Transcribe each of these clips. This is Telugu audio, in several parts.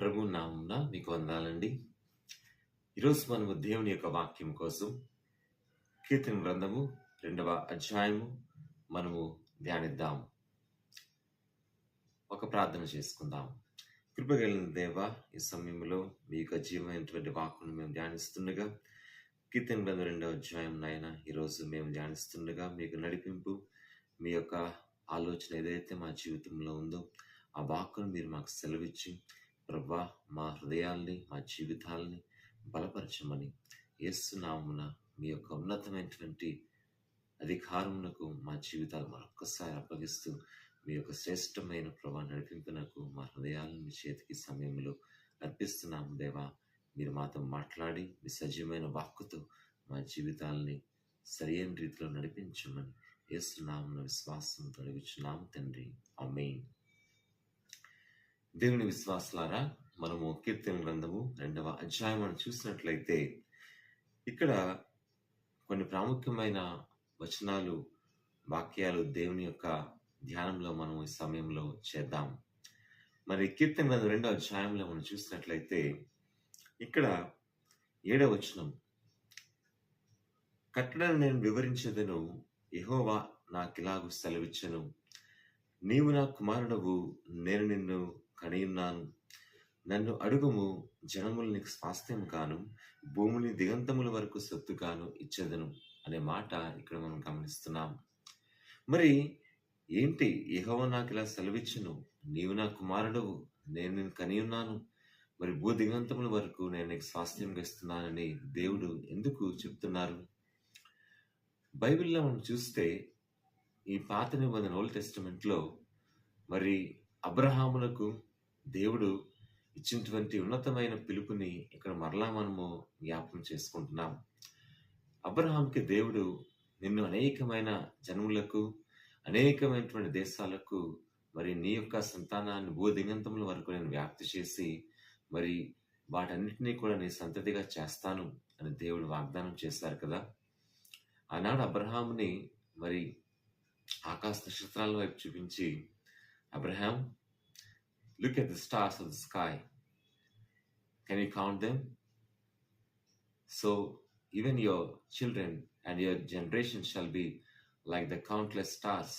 ప్రభు నామున మీకు వందాలండి ఈరోజు మనము దేవుని యొక్క వాక్యం కోసం కీర్తన గ్రంథము రెండవ అధ్యాయము మనము ధ్యానిద్దాం. ఒక ప్రార్థన చేసుకుందాం. కృపగలిగిన దేవ ఈ సమయంలో మీ యొక్క జీవమైనటువంటి వాక్కును మేము ధ్యానిస్తుండగా కీర్తన గ్రంథం రెండవ అధ్యాయం నాయన ఈరోజు మేము ధ్యానిస్తుండగా మీకు నడిపింపు మీ యొక్క ఆలోచన ఏదైతే మా జీవితంలో ఉందో ఆ వాక్కును మీరు మాకు సెలవిచ్చి ప్రభా మా హృదయాల్ని మా జీవితాల్ని బలపరచమని ఏస్తున్నామున మీ యొక్క ఉన్నతమైనటువంటి అధికారమునకు మా జీవితాలు మరొక్కసారి అప్పగిస్తూ మీ యొక్క శ్రేష్టమైన ప్రభా నడిపింపునకు మా హృదయాలను మీ చేతికి సమయంలో అర్పిస్తున్నాము దేవా. మీరు మాతో మాట్లాడి మీ సజీవమైన వాక్కుతో మా జీవితాల్ని సరైన రీతిలో నడిపించమని ఏస్తున్నామన్న విశ్వాసం తొలగించున్నాము తండ్రి. అమెయిన్ దేవుని విశ్వాసులారా మనము కీర్తన గ్రంథము రెండవ అధ్యాయం అని చూసినట్లయితే ఇక్కడ కొన్ని ప్రాముఖ్యమైన వచనాలు వాక్యాలు దేవుని యొక్క ధ్యానంలో మనం ఈ సమయంలో చేద్దాం. మరి కీర్తన గ్రంథం రెండవ అధ్యాయంలో మనం చూసినట్లయితే ఇక్కడ ఏడవ వచనం కట్టడను నేను వివరించదను యెహోవా నాకిలాగు సెలవిచ్చను. నీవు నా కుమారుడవు నేను నిన్ను కనియున్నాను నన్ను అడుగుము జనములు నీకు స్వాస్థ్యం కాను భూమిని దిగంతముల వరకు సొత్తు కాను ఇచ్చేదను అనే మాట ఇక్కడ మనం గమనిస్తున్నాం. మరి ఏంటి యెహోవా నాకు ఇలా సెలవిచ్చును? నీవు నా కుమారుడవు నేను నిన్ను కనియున్నాను. మరి భూ దిగంతముల వరకు నేను నీకు స్వాస్థ్యంగా ఇస్తున్నానని దేవుడు ఎందుకు చెప్తున్నారు? బైబిల్లో మనం చూస్తే ఈ పాత నిబంధన ఓల్డ్ టెస్టిమెంట్లో మరి అబ్రహాములకు దేవుడు ఇచ్చినటువంటి ఉన్నతమైన పిలుపుని ఇక్కడ మరలా మనము జ్ఞాపకం చేసుకుంటున్నాం. అబ్రహాంకి దేవుడు నిన్ను అనేకమైన జనములకు అనేకమైనటువంటి దేశాలకు మరి నీ యొక్క సంతానాన్ని భూదిగంతముల వరకు నేను వ్యాప్తి చేసి మరి వాటన్నిటినీ కూడా నీ సంతతిగా చేస్తాను అని దేవుడు వాగ్దానం చేశారు కదా. ఆనాడు అబ్రహాముని మరి ఆకాశ నక్షత్రాల వైపు చూపించి Abraham look at the stars of the sky Can you count them? So even your children and your generation shall be like the countless stars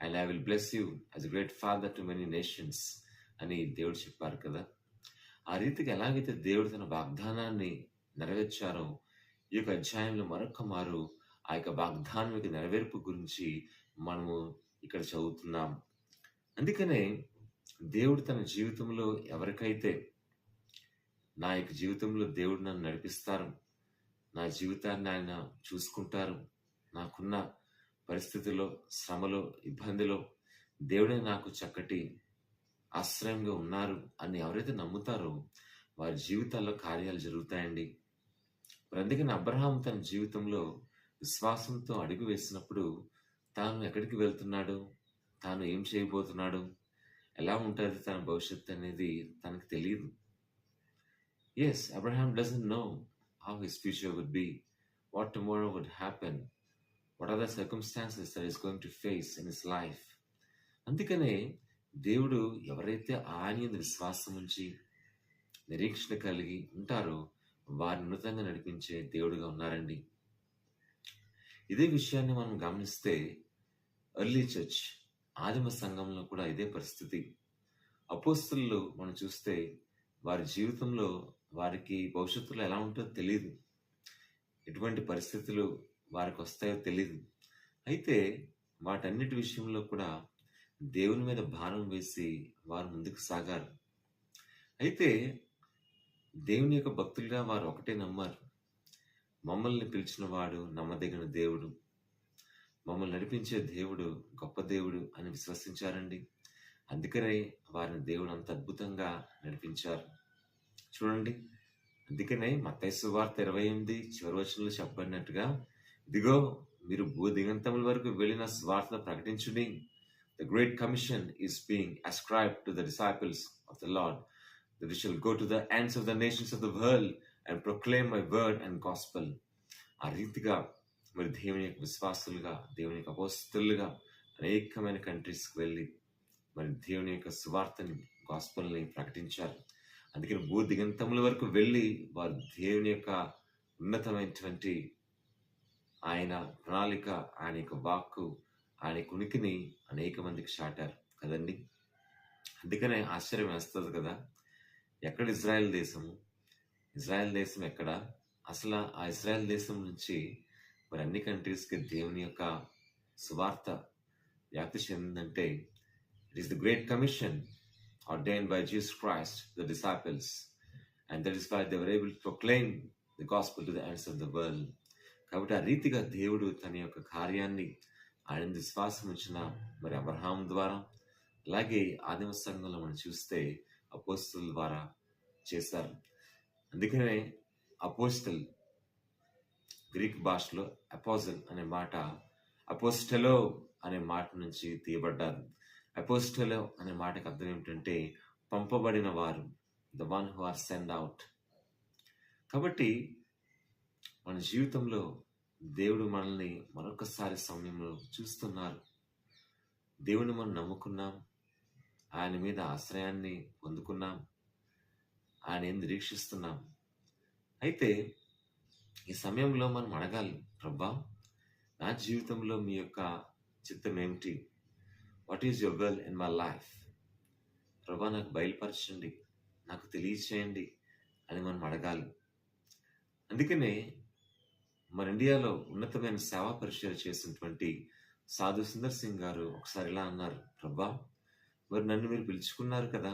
and I will bless you as a great father to many nations అని దేవుడు చెప్పారు కదా. ఆ రీతికి ఎలాగైతే దేవుడు తన వాగ్దానాన్ని నెరవేర్చారో ఈ యొక్క అధ్యాయంలో మరొక మారు ఆ యొక్క వాగ్దానం యొక్క నెరవేర్పు గురించి మనము ఇక్కడ చదువుతున్నాం. అందుకనే దేవుడు తన జీవితంలో ఎవరికైతే నా యొక్క జీవితంలో దేవుడు నన్ను నడిపిస్తారు నా జీవితాన్ని ఆయన చూసుకుంటారు నాకున్న పరిస్థితిలో శ్రమలో ఇబ్బందిలో దేవుడే నాకు చక్కటి ఆశ్రయంగా ఉన్నారు అని ఎవరైతే నమ్ముతారో వారి జీవితాల్లో కార్యాలు జరుగుతాయండి. మరి అందుకని అబ్రహాం తన జీవితంలో విశ్వాసంతో అడుగు వేసినప్పుడు తాను ఎక్కడికి వెళ్తున్నాడు? తాను ఏం చేయబోతున్నాడు? ఎలా ఉంటుంది తన భవిష్యత్తు అనేది తనకు తెలియదు as Abraham doesn't know how his future would be what tomorrow would happen what are the circumstances that is going to face in his life అందుకనే దేవుడు ఎవరైతే ఆయన విశ్వాసం ఉంచి నిరీక్షణ కలిగి ఉంటారో వారిని ఉన్నతంగా నడిపించే దేవుడుగా ఉన్నారండి. ఇదే విషయాన్ని మనం గమనిస్తే ఎర్లీ చర్చ్ ఆదిమ సంఘంలో కూడా ఇదే పరిస్థితి. అపోస్తులు మనం చూస్తే వారి జీవితంలో వారికి భవిష్యత్తులో ఎలా ఉంటుందో తెలియదు ఎటువంటి పరిస్థితులు వారికి వస్తాయో తెలియదు అయితే వాటన్నిటి విషయంలో కూడా దేవుని మీద భారం వేసి వారు ముందుకు సాగారు. అయితే దేవుని యొక్క భక్తులుగా వారు ఒకటే నమ్మారు. మమ్మల్ని పిలిచిన వాడు నమ్మదగిన దేవుడు. మమ్మల్ని నడిపించే దేవుడు గొప్ప దేవుడు అని విశ్వసించారండి. అందుకనే వారిని దేవుడు అంత అద్భుతంగా నడిపించారు. చూడండి అందుకనే మతైసు వార్త ఇరవై ఎనిమిది చివరి వచనంలో చెప్పబడినట్టుగా ఇదిగో మీరు భూ దిగంతముల వరకు వెళ్ళిన స్వార్థ ప్రకటించుడి. The great commission is being ascribe to the disciples of the lord the we go to the the of the nations of the world and and my word and and ఆ రీతిగా మరి దేవుని యొక్క విశ్వాసులుగా దేవుని యొక్క అపోస్తులుగా అనేకమైన కంట్రీస్కి వెళ్ళి మరి దేవుని యొక్క సువార్తని గాస్పల్ని ప్రకటించారు. అందుకని భూ దిగంతముల వరకు వెళ్ళి వారు దేవుని యొక్క ఉన్నతమైనటువంటి ఆయన ప్రణాళిక ఆయన యొక్క వాక్కు ఆయన యొక్క ఉనికిని అనేక మందికి చాటారు కదండి. అందుకనే ఆశ్చర్యం వేస్తుంది కదా ఎక్కడ ఇజ్రాయెల్ దేశము? ఇజ్రాయెల్ దేశం ఎక్కడ? అసలు ఆ ఇజ్రాయెల్ దేశం నుంచి మరి అన్ని కంట్రీస్కి దేవుని యొక్క సువార్త వ్యాప్తి చెందిందంటే it is the great commission ordained by Jesus Christ, the disciples, and that is why they were able to proclaim the gospel to the ends of the world. కాబట్టి ఆ రీతిగా దేవుడు తన యొక్క కార్యాన్ని ఆయన విశ్వాసం ఉంచిన మరి అబ్రహాం ద్వారా అలాగే ఆదిమ సంఘంలో మనం చూస్తే అపోస్తుల ద్వారా చేశారు అందుకనే అపోస్టల్ గ్రీక్ భాషలో అపోజల్ అనే మాట అపోస్టెలో అనే మాట నుంచి తీయబడ్డారు. అపోస్టెలో అనే మాటకు అర్థం ఏమిటంటే పంపబడిన వారు the one who are send out కాబట్టి మన జీవితంలో దేవుడు మనల్ని మరొకసారి సమయంలో చూస్తున్నారు. దేవుని మనం నమ్ముకున్నాం. ఆయన మీద ఆశ్రయాన్ని పొందుకున్నాం. ఆయన ఏం నిరీక్షిస్తున్నాం. అయితే ఈ సమయంలో మనం అడగాలి ప్రభా నా జీవితంలో మీ యొక్క చిత్తం ఏమిటి? What is your will in my life ప్రభా నాకు బయలుపరచండి నాకు తెలియచేయండి అని మనం అడగాలి. అందుకనే మన ఇండియాలో ఉన్నతమైన సేవా పరిచయం చేసినటువంటి సాధు సుందర్ సింగ్ గారు ఒకసారి ఇలా అన్నారు ప్రభా మరి నన్ను మీరు పిలుచుకున్నారు కదా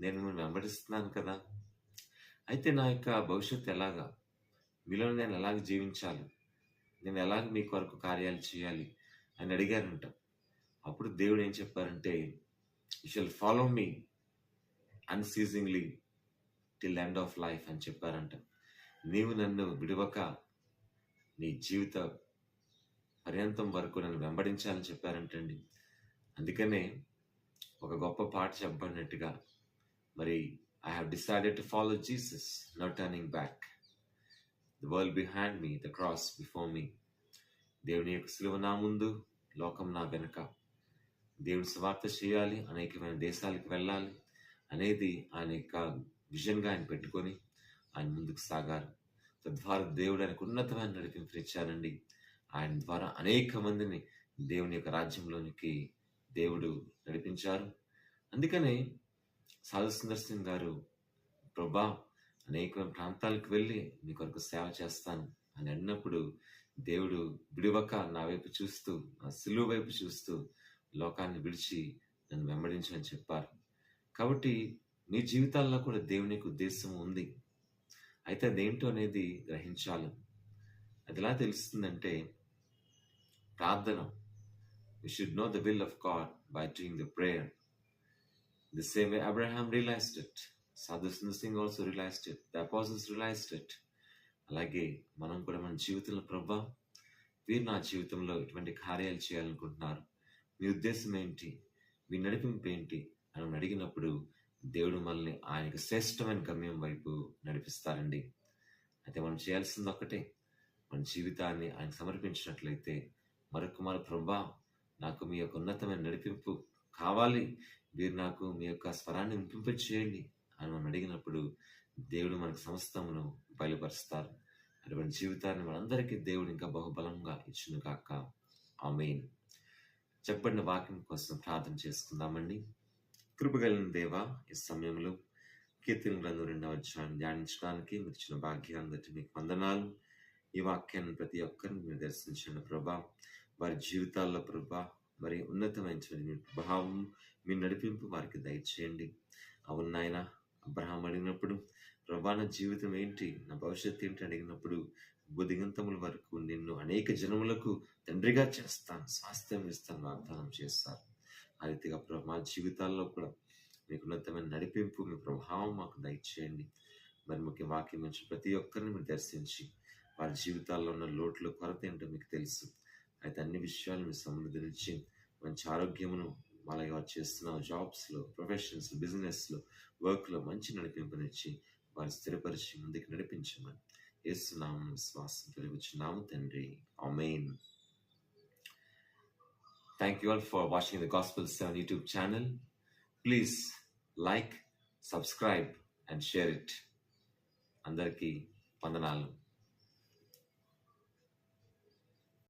నేను మిమ్మల్ని వెంబడిస్తున్నాను కదా అయితే నా యొక్క భవిష్యత్తు ఎలాగా? మీలో నేను ఎలాగ జీవించాలి? నేను ఎలాగ మీ కొరకు కార్యాలు చేయాలి? అని అడిగారంట. అప్పుడు దేవుడు ఏం చెప్పారంటే you shall follow me unceasingly till end of life అని చెప్పారంట. నీవు నన్ను విడవక నీ జీవిత పర్యంతం వరకు నన్ను వెంబడించాలని చెప్పారంటండి. అందుకనే ఒక గొప్ప పాట చెప్పబడినట్టుగా మరి I have decided to follow Jesus no turning back the world behind me the cross before me దేవుని యొక్క సులువ నా ముందు లోకం నా వెనుక. దేవుని స్వార్థ చేయాలి అనేకమైన దేశాలకు వెళ్ళాలి. అనేది ఆయన యొక్క విజన్గా ఆయన పెట్టుకొని ఆయన ముందుకు సాగారు. తద్వారా దేవుడు ఆయనకు ఉన్నతమైన నడిపింపునిచ్చారండి ఆయన ద్వారా అనేక మందిని దేవుని యొక్క రాజ్యంలోనికి దేవుడు నడిపించారు. అందుకనే సాధు సుందర్ సింగ్ గారు ప్రభా అనేక ప్రాంతాలకు వెళ్ళి మీ కొరకు సేవ చేస్తాను అని అన్నప్పుడు దేవుడు విడివక నా వైపు చూస్తూ నా సిలువ వైపు చూస్తూ లోకాన్ని విడిచి నన్ను వెంబడించమని చెప్పారు. కాబట్టి మీ జీవితాల్లో కూడా దేవునికి ఉద్దేశం ఉంది. అయితే అదేంటో అనేది గ్రహించాలి. అది ఎలా తెలుస్తుందంటే ప్రార్థన. We should know the will of God by doing the prayer the same way Abraham realised it Sadhu Singh also realised it the apostles realised it అలాగే మనం కూడా మన జీవితంలో ప్రభా వీరు నా జీవితంలో ఇటువంటి కార్యాలు చేయాలనుకుంటున్నారు. మీ ఉద్దేశం ఏంటి? మీ నడిపింపు ఏంటి? అని అడిగినప్పుడు దేవుడు మనల్ని ఆయనకు శ్రేష్టమైన గమ్యం వైపు నడిపిస్తారండి. అయితే మనం చేయాల్సింది ఒక్కటే. మన జీవితాన్ని ఆయన సమర్పించినట్లయితే మరొక మన ప్రభా నాకు మీ యొక్క ఉన్నతమైన నడిపింపు కావాలి. మీరు నాకు మీ యొక్క స్వరాన్ని వినిపింపచేయండి. అని మనం అడిగినప్పుడు దేవుడు మనకు సమస్తమును బయలుపరుస్తారు. అటువంటి జీవితాన్ని మనందరికీ దేవుడు ఇంకా బహుబలంగా ఇచ్చును కాక ఆ మెయిన్ చెప్పబడిన వాక్యం కోసం ప్రార్థన చేసుకుందామండి. కృపగలిగిన దేవ ఈ సమయంలో కీర్తన గ్రంథం రెండవ అధ్యాయాన్ని ధ్యానించడానికి మీరు ఇచ్చిన భాగ్యాన్ని మీకు వందనాలు. ఈ వాక్యాన్ని ప్రతి ఒక్కరిని మీరు దర్శించండి ప్రభా. వారి జీవితాల్లో ప్రభా మరి ఉన్నతమైన మీ భావం మీ నడిపింపు వారికి దయచేయండి. అవును నాయన అబ్రహాం అడిగినప్పుడు ప్రభా నా జీవితం ఏంటి? నా భవిష్యత్తు ఏంటి? అడిగినప్పుడు బుదిగంతముల వరకు నిన్ను అనేక జనములకు తండ్రిగా చేస్తాను స్వాస్థ్యం ఇస్తాను వాగ్దానం చేస్తారు. ఆ రీతిగా మా జీవితాల్లో కూడా మీకు ఉన్నతమైన నడిపింపు మీ ప్రభావం మాకు దయచేయండి. మరి ముఖ్య వాక్యం నుంచి ప్రతి ఒక్కరిని మీరు దర్శించి వారి జీవితాల్లో ఉన్న లోట్లు కొరత ఏంటో మీకు తెలుసు. అయితే అన్ని విషయాలు మీరు నుంచి మంచి ఆరోగ్యమును అలాగే వారు చేస్తున్న జాబ్స్లో ప్రొఫెషన్స్ బిజినెస్లో వర్క్లో మంచి నడిపింపునిచ్చి వారి స్థిరపరిచి ముందుకు నడిపించమని ఏసునామం విశ్వాసం కలిగించున్నాము తండ్రి. Amen. Thank you all for watching the gospel seven YouTube channel please like subscribe and share it అందరికీ వందనాలు.